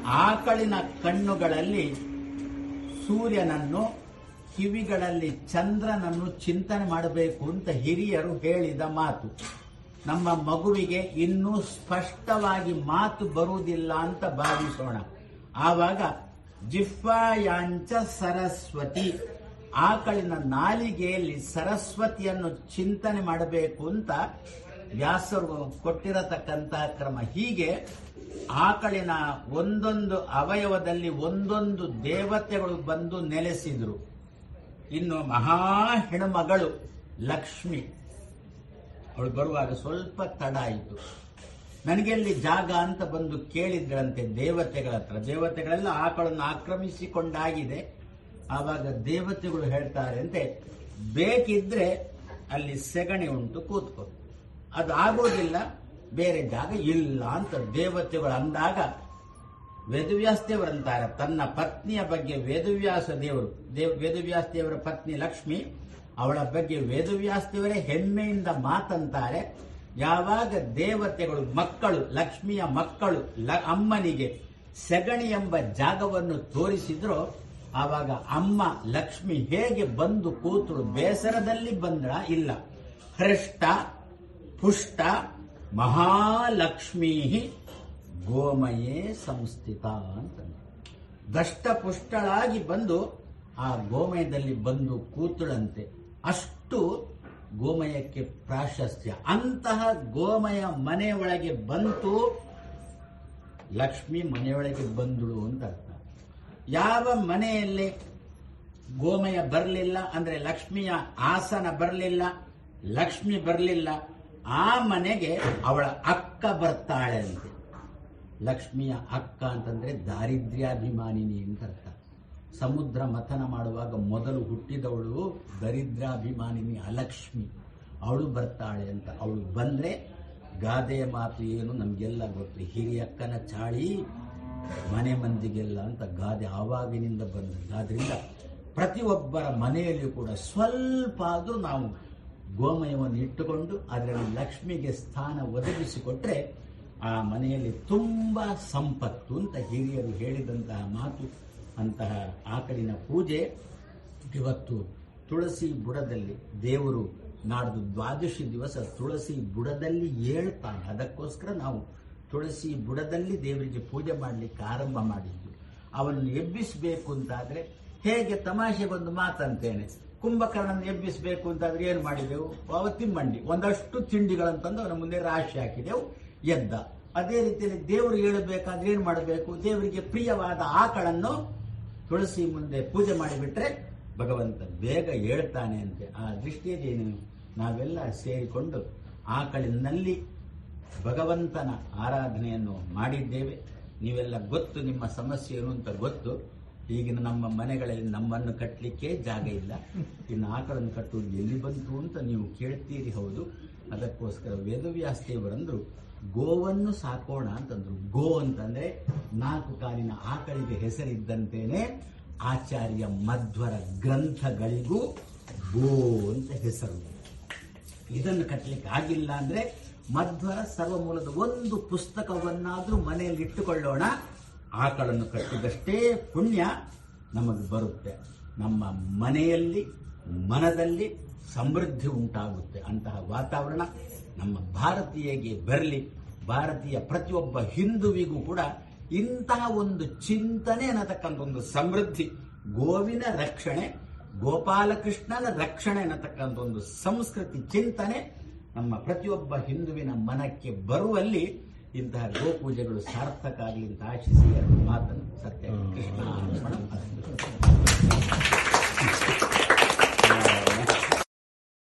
ಆಕಳಿನ ಕಣ್ಣುಗಳಲ್ಲಿ ಸೂರ್ಯನನ್ನು, ಕಿವಿಗಳಲ್ಲಿ ಚಂದ್ರನನ್ನು ಚಿಂತನೆ ಮಾಡಬೇಕು ಅಂತ ಹಿರಿಯರು ಹೇಳಿದ ಮಾತು. ನಮ್ಮ ಮಗುವಿಗೆ ಇನ್ನೂ ಸ್ಪಷ್ಟವಾಗಿ ಮಾತು ಬರುವುದಿಲ್ಲ ಅಂತ ಭಾವಿಸೋಣ. ಆವಾಗ ಜಿಫ್ವಾಯಾಂಚ ಸರಸ್ವತಿ ಆಕಳಿನ ನಾಲಿಗೆಯಲ್ಲಿ ಸರಸ್ವತಿಯನ್ನು ಚಿಂತನೆ ಮಾಡಬೇಕು ಅಂತ ವ್ಯಾಸರು ಕೊಟ್ಟಿರತಕ್ಕಂತಹ ಕ್ರಮ. ಹೀಗೆ ಆಕಳಿನ ಒಂದೊಂದು ಅವಯವದಲ್ಲಿ ಒಂದೊಂದು ದೇವತೆಗಳು ಬಂದು ನೆಲೆಸಿದ್ರು. ಇನ್ನು ಮಹಾ ಹೆಣ್ಮಗಳು ಲಕ್ಷ್ಮಿ. ಅವಳು ಬರುವಾಗ ಸ್ವಲ್ಪ ತಡ ಆಯಿತು. ನನಗೆ ಅಲ್ಲಿ ಜಾಗ ಅಂತ ಬಂದು ಕೇಳಿದ್ರಂತೆ ದೇವತೆಗಳ ಹತ್ರ. ದೇವತೆಗಳೆಲ್ಲ ಆಕಳನ್ನು ಆಕ್ರಮಿಸಿಕೊಂಡಾಗಿದೆ. ಆವಾಗ ದೇವತೆಗಳು ಹೇಳ್ತಾರೆ ಅಂತೆ, ಬೇಕಿದ್ರೆ ಅಲ್ಲಿ ಸೆಗಣಿ ಉಂಟು ಕೂತ್ಕೋ. ಅದು ಆಗೋದಿಲ್ಲ, ಬೇರೆ ಜಾಗ ಇಲ್ಲ ಅಂತ ದೇವತೆಗಳು ಅಂದಾಗ ವೇದವ್ಯಾಸ ದೇವರಂತಾರೆ ತನ್ನ ಪತ್ನಿಯ ಬಗ್ಗೆ ವೇದವ್ಯಾಸ ದೇವರು, ದೇವ್ ವೇದವ್ಯಾಸ ದೇವರ ಪತ್ನಿ ಲಕ್ಷ್ಮಿ, ಅವಳ ಬಗ್ಗೆ ವೇದವ್ಯಾಸ ದೇವರೇ ಹೆಮ್ಮೆಯಿಂದ ಮಾತಂತಾರೆ. ಯಾವಾಗ ದೇವತೆಗಳು, ಮಕ್ಕಳು, ಲಕ್ಷ್ಮಿಯ ಮಕ್ಕಳು ಅಮ್ಮನಿಗೆ ಸೆಗಣಿ ಎಂಬ ಜಾಗವನ್ನು ತೋರಿಸಿದ್ರೋ ಆವಾಗ ಅಮ್ಮ ಲಕ್ಷ್ಮಿ ಹೇಗೆ ಬಂದು ಕೂತಳು? ಬೇಸರದಲ್ಲಿ ಬಂದ್ರ ಇಲ್ಲ. ಹೃಷ್ಟ, ಪುಷ್ಟ ಮಹಾಲಕ್ಷ್ಮೀ ಗೋಮಯೇ ಸಂಸ್ಥಿತ ಅಂತ ದಷ್ಟ ಪುಷ್ಟಳಾಗಿ ಬಂದು ಆ ಗೋಮಯದಲ್ಲಿ ಬಂದು ಕೂತಳಂತೆ. ಅಷ್ಟು ಗೋಮಯಕ್ಕೆ ಪ್ರಾಶಸ್ತ್ಯ. ಅಂತಹ ಗೋಮಯ ಮನೆಯೊಳಗೆ ಬಂತು, ಲಕ್ಷ್ಮಿ ಮನೆಯೊಳಗೆ ಬಂದಳು ಅಂತ ಯಾವ ಮನೆಯಲ್ಲಿ ಗೋಮಯ ಬರಲಿಲ್ಲ ಅಂದ್ರೆ ಲಕ್ಷ್ಮಿಯ ಆಸನ ಬರಲಿಲ್ಲ, ಲಕ್ಷ್ಮಿ ಬರಲಿಲ್ಲ, ಆ ಮನೆಗೆ ಅವಳ ಅಕ್ಕ ಬರ್ತಾಳೆ ಅಂತ. ಲಕ್ಷ್ಮಿಯ ಅಕ್ಕ ಅಂತಂದ್ರೆ ದಾರಿದ್ರ್ಯಾಭಿಮಾನಿನಿ ಅಂತ ಅರ್ಥ. ಸಮುದ್ರ ಮಥನ ಮಾಡುವಾಗ ಮೊದಲು ಹುಟ್ಟಿದವಳು ದರಿದ್ರಾಭಿಮಾನಿನಿ ಅಲಕ್ಷ್ಮಿ. ಅವಳು ಬರ್ತಾಳೆ ಅಂತ. ಅವಳು ಬಂದ್ರೆ ಗಾದೆಯ ಮಾತು ಏನು ನಮಗೆಲ್ಲ ಗೊತ್ತು. ಹಿರಿಯಕ್ಕನ ಚಾಳಿ ಮನೆ ಮಂದಿಗೆಲ್ಲ ಅಂತ ಗಾದೆ ಆವಾಗಿನಿಂದ ಬಂದದ್ದು ಆದ್ರಿಂದ ಪ್ರತಿಯೊಬ್ಬರ ಮನೆಯಲ್ಲಿ ಕೂಡ ಸ್ವಲ್ಪ ಆದರೂ ನಾವು ಗೋಮಯವನ್ನು ಇಟ್ಟುಕೊಂಡು ಅದರಲ್ಲಿ ಲಕ್ಷ್ಮಿಗೆ ಸ್ಥಾನ ಒದಗಿಸಿಕೊಟ್ರೆ ಆ ಮನೆಯಲ್ಲಿ ತುಂಬ ಸಂಪತ್ತು ಅಂತ ಹಿರಿಯರು ಹೇಳಿದಂತಹ ಮಾತು, ಅಂತಹ ಆಕಳಿನ ಪೂಜೆ. ಇವತ್ತು ತುಳಸಿ ಬುಡದಲ್ಲಿ ದೇವರು ನಾಡ್ದು ದ್ವಾದಶಿ ದಿವಸ ತುಳಸಿ ಬುಡದಲ್ಲಿ ಹೇಳ್ತಾನೆ ಅದಕ್ಕೋಸ್ಕರ ನಾವು ತುಳಸಿ ಬುಡದಲ್ಲಿ ದೇವರಿಗೆ ಪೂಜೆ ಮಾಡಲಿಕ್ಕೆ ಆರಂಭ ಮಾಡಿದ್ವಿ ಅವನನ್ನು ಎಬ್ಬಿಸಬೇಕು ಅಂತಾದ್ರೆ ಹೇಗೆ ತಮಾಷೆ ಬಂದು ಮಾತಂತೇನೆ. ಕುಂಭಕರ್ಣನ ಎಬ್ಬಿಸಬೇಕು ಅಂತಾದ್ರೆ ಏನು ಮಾಡಿದೆವು? ಅವ ಮಂಡಿ ಒಂದಷ್ಟು ತಿಂಡಿಗಳನ್ನು ತಂದು ಅವನ ಮುಂದೆ ರಾಶಿ ಹಾಕಿದೆವು. ಎದ್ದ. ಅದೇ ರೀತಿಯಲ್ಲಿ ದೇವರು ಹೇಳಬೇಕಾದ್ರೆ ಏನು ಮಾಡಬೇಕು? ದೇವರಿಗೆ ಪ್ರಿಯವಾದ ಆಕಳನ್ನು ತುಳಸಿ ಮುಂದೆ ಪೂಜೆ ಮಾಡಿಬಿಟ್ರೆ ಭಗವಂತ ಬೇಗ ಹೇಳ್ತಾನೆ ಅಂತೆ. ಆ ದೃಷ್ಟಿಯಲ್ಲಿ ನೀವು ನಾವೆಲ್ಲ ಸೇರಿಕೊಂಡು ಆಕಳಿನಲ್ಲಿ ಭಗವಂತನ ಆರಾಧನೆಯನ್ನು ಮಾಡಿದ್ದೇವೆ. ನೀವೆಲ್ಲ ಗೊತ್ತು ನಿಮ್ಮ ಸಮಸ್ಯೆ ಏನು ಅಂತ ಗೊತ್ತು. ಈಗಿನ ನಮ್ಮ ಮನೆಗಳಲ್ಲಿ ನಮ್ಮನ್ನು ಕಟ್ಟಲಿಕ್ಕೆ ಜಾಗ ಇಲ್ಲ. ಇನ್ನು ಆಕಳನ್ನು ಕಟ್ಟುವುದು ಎಲ್ಲಿ ಬಂತು ಅಂತ ನೀವು ಕೇಳ್ತೀರಿ ಹೌದು. ಅದಕ್ಕೋಸ್ಕರ ವೇದವ್ಯಾಸ ಗೋವನ್ನು ಸಾಕೋಣ ಅಂತಂದ್ರು. ಗೋ ಅಂತಂದ್ರೆ ನಾಲ್ಕು ಕಾಲಿನ ಆಕಳಿಗೆ ಹೆಸರಿದ್ದಂತೇನೆ ಆಚಾರ್ಯ ಮಧ್ವರ ಗ್ರಂಥಗಳಿಗೂ ಗೋ ಅಂತ ಹೆಸರು. ಇದನ್ನು ಕಟ್ಟಲಿಕ್ಕೆ ಆಗಿಲ್ಲ ಅಂದ್ರೆ ಮಧ್ವರ ಸರ್ವಮೂಲದ ಒಂದು ಪುಸ್ತಕವನ್ನಾದ್ರೂ ಮನೆಯಲ್ಲಿ ಇಟ್ಟುಕೊಳ್ಳೋಣ. ಆಕಳನ್ನು ಕಟ್ಟಿದಷ್ಟೇ ಪುಣ್ಯ ನಮಗೆ ಬರುತ್ತೆ. ನಮ್ಮ ಮನೆಯಲ್ಲಿ, ಮನದಲ್ಲಿ ಸಮೃದ್ಧಿ ಉಂಟಾಗುತ್ತೆ. ಅಂತಹ ವಾತಾವರಣ ನಮ್ಮ ಭಾರತೀಯಗೆ ಬರಲಿ, ಭಾರತೀಯ ಪ್ರತಿಯೊಬ್ಬ ಹಿಂದುವಿಗೂ ಕೂಡ ಇಂತಹ ಒಂದು ಚಿಂತನೆ ಅನ್ನತಕ್ಕಂಥ ಒಂದು ಸಮೃದ್ಧಿ, ಗೋವಿನ ರಕ್ಷಣೆ, ಗೋಪಾಲಕೃಷ್ಣನ ರಕ್ಷಣೆ ಅನ್ನತಕ್ಕಂಥ ಒಂದು ಸಂಸ್ಕೃತಿ ಚಿಂತನೆ ನಮ್ಮ ಪ್ರತಿಯೊಬ್ಬ ಹಿಂದುವಿನ ಮನಕ್ಕೆ ಬರುವಲ್ಲಿ ಇಂತಹ ಗೋಪೂಜೆಗಳು ಸಾರ್ಥಕ ಆಗಲಿ ಅಂತ ಆಶಿಸಿ ಮಾತನ್ನು ಸತ್ಯ ಕೃಷ್ಣ.